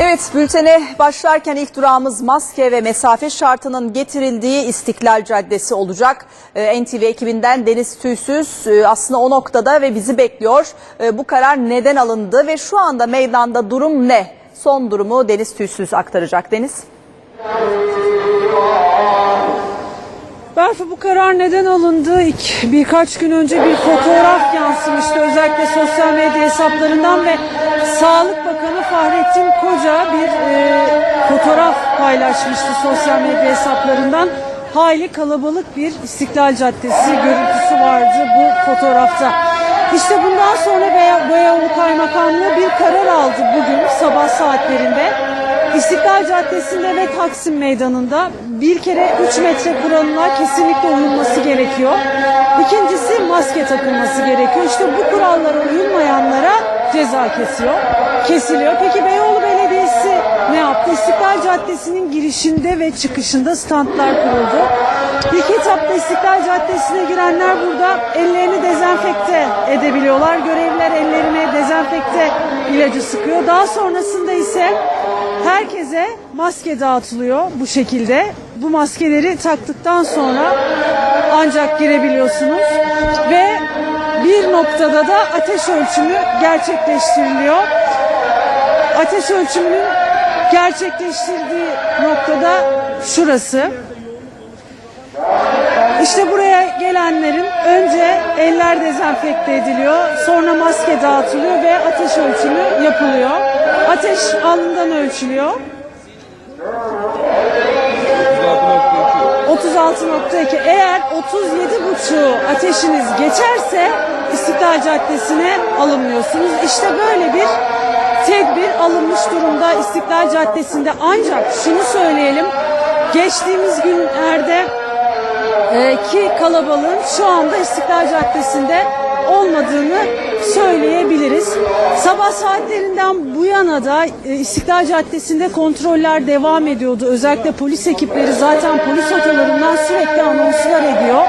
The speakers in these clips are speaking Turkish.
Evet bültene başlarken ilk durağımız maske ve mesafe şartının getirildiği İstiklal Caddesi olacak. Ee, NTV ekibinden Deniz Tüysüz e, aslında o noktada ve bizi bekliyor. Ee, bu karar neden alındı ve şu anda meydanda durum ne? Son durumu Deniz Tüysüz aktaracak. Deniz. Berfu bu karar neden alındı? İlk birkaç gün önce bir fotoğraf yansımıştı özellikle sosyal medya hesaplarından ve Sağlık Bakanı Fahrettin Koca bir e, fotoğraf paylaşmıştı sosyal medya hesaplarından. Hayli kalabalık bir İstiklal Caddesi görüntüsü vardı bu fotoğrafta. İşte bundan sonra Be- Beyoğlu Kaymakamlığı bir karar aldı bugün sabah saatlerinde. İstiklal Caddesi'nde ve Taksim Meydanı'nda bir kere 3 metre kuralına kesinlikle uyulması gerekiyor. İkincisi maske takılması gerekiyor. İşte bu kurallara uyulmayanlara ceza kesiyor, kesiliyor. Peki Beyoğlu Belediyesi ne yaptı? İstiklal Caddesi'nin girişinde ve çıkışında standlar kuruldu. İlk etapta İstiklal Caddesi'ne girenler burada ellerini dezenfekte edebiliyorlar. Görevliler ellerine dezenfekte ilacı sıkıyor. Daha sonrasında ise herkese maske dağıtılıyor bu şekilde. Bu maskeleri taktıktan sonra ancak girebiliyorsunuz ve noktada da ateş ölçümü gerçekleştiriliyor. Ateş ölçümünün gerçekleştirdiği noktada şurası. İşte buraya gelenlerin önce eller dezenfekte ediliyor, sonra maske dağıtılıyor ve ateş ölçümü yapılıyor. Ateş alnından ölçülüyor. 36.2 eğer 37.5'u ateşiniz geçerse İstiklal Caddesi'ne alınmıyorsunuz. İşte böyle bir tedbir alınmış durumda İstiklal Caddesi'nde. Ancak şunu söyleyelim. Geçtiğimiz günlerde e, ki kalabalığın şu anda İstiklal Caddesi'nde olmadığını söyleyebiliriz. Sabah saatlerinden bu yana da e, İstiklal Caddesi'nde kontroller devam ediyordu. Özellikle polis ekipleri zaten polis otolarından sürekli anonslar ediyor.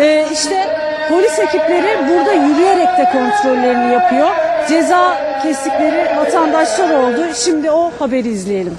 E, işte polis ekipleri burada yürüyerek de kontrollerini yapıyor. Ceza kestikleri vatandaşlar oldu. Şimdi o haberi izleyelim.